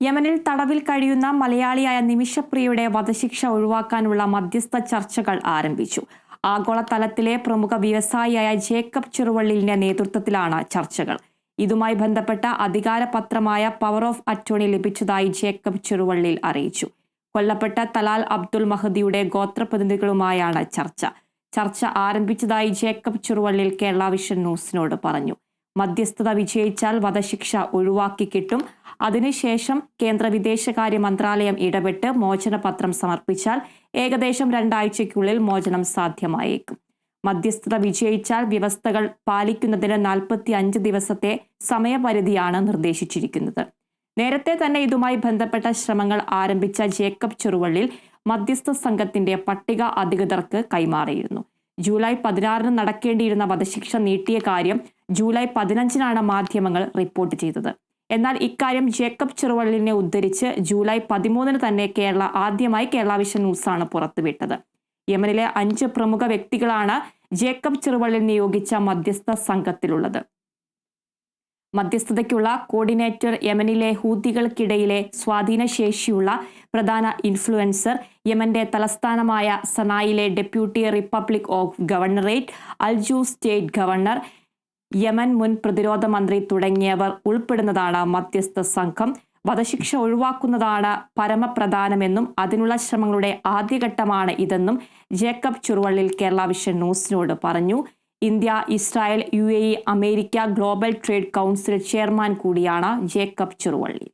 യമനിൽ തടവിൽ കഴിയുന്ന മലയാളിയായ നിമിഷപ്രിയയുടെ വധശിക്ഷ ഒഴിവാക്കാനുള്ള മധ്യസ്ഥ ചർച്ചകൾ ആരംഭിച്ചു. ആഗോളതലത്തിലെ പ്രമുഖ വ്യവസായിയായ ജേക്കബ് ചെറുവള്ളിലിന്റെ നേതൃത്വത്തിലാണ് ചർച്ചകൾ. ഇതുമായി ബന്ധപ്പെട്ട അധികാരപത്രമായ പവർ ഓഫ് അറ്റോണി ലഭിച്ചതായി ജേക്കബ് ചെറുവള്ളിൽ അറിയിച്ചു. കൊല്ലപ്പെട്ട തലാൽ അബ്ദുൽ മഹദിയുടെ ഗോത്രപ്രതിനിധികളുമായാണ് ചർച്ച. ചർച്ച ആരംഭിച്ചതായി ജേക്കബ് ചെറുവള്ളിൽ കേരള വിഷൻ ന്യൂസിനോട് പറഞ്ഞു. മധ്യസ്ഥത വിജയിച്ചാൽ വധശിക്ഷ ഒഴിവാക്കി കിട്ടും. അതിനുശേഷം കേന്ദ്ര വിദേശകാര്യ മന്ത്രാലയം ഇടപെട്ട് മോചനപത്രം സമർപ്പിച്ചാൽ ഏകദേശം രണ്ടാഴ്ചയ്ക്കുള്ളിൽ മോചനം സാധ്യമായേക്കും. മധ്യസ്ഥത വിജയിച്ചാൽ വ്യവസ്ഥകൾ പാലിക്കുന്നതിന് നാൽപ്പത്തി അഞ്ച് ദിവസത്തെ സമയപരിധിയാണ് നിർദ്ദേശിച്ചിരിക്കുന്നത്. നേരത്തെ തന്നെ ഇതുമായി ബന്ധപ്പെട്ട ശ്രമങ്ങൾ ആരംഭിച്ച ജേക്കബ് ചെറുവള്ളിൽ മധ്യസ്ഥ സംഘത്തിന്റെ പട്ടിക അധികൃതർക്ക് കൈമാറിയിരുന്നു. ജൂലൈ പതിനാറിന് നടക്കേണ്ടിയിരുന്ന വധശിക്ഷ നീട്ടിയ കാര്യം ജൂലൈ പതിനഞ്ചിനാണ് മാധ്യമങ്ങൾ റിപ്പോർട്ട് ചെയ്തത്. എന്നാൽ ഇക്കാര്യം ജേക്കബ് ചെറുവള്ളിനെ ഉദ്ധരിച്ച് ജൂലൈ പതിമൂന്നിന് തന്നെ കേരള ആദ്യമായി കേരള വിഷൻ ന്യൂസാണ് പുറത്തുവിട്ടത്. യമനിലെ അഞ്ച് പ്രമുഖ വ്യക്തികളാണ് ജേക്കബ് ചെറുവള്ളിൽ നിയോഗിച്ച മധ്യസ്ഥ സംഘത്തിലുള്ളത്. മധ്യസ്ഥതയ്ക്കുള്ള കോർഡിനേറ്റർ യമനിലെ ഹൂതികൾക്കിടയിലെ സ്വാധീനശേഷിയുള്ള പ്രധാന ഇൻഫ്ലുവൻസർ യമന്റെ തലസ്ഥാനമായ സനായിലെ ഡെപ്യൂട്ടി റിപ്പബ്ലിക് ഓഫ് ഗവർണറേറ്റ് അൽജു സ്റ്റേറ്റ് ഗവർണർ യമൻ മുൻ പ്രതിരോധ മന്ത്രി തുടങ്ങിയവർ ഉൾപ്പെടുന്നതാണ് മധ്യസ്ഥ സംഘം. വധശിക്ഷ ഒഴിവാക്കുന്നതാണ് പരമപ്രധാനമെന്നും അതിനുള്ള ശ്രമങ്ങളുടെ ആദ്യഘട്ടമാണ് ഇതെന്നും ജേക്കബ് ചുറുവള്ളിൽ കേരള വിഷൻ ന്യൂസിനോട് പറഞ്ഞു. India Israel U America global trade council chairman കൂടിയാണ് ജേക്കബ് ചെറുവള്ളി.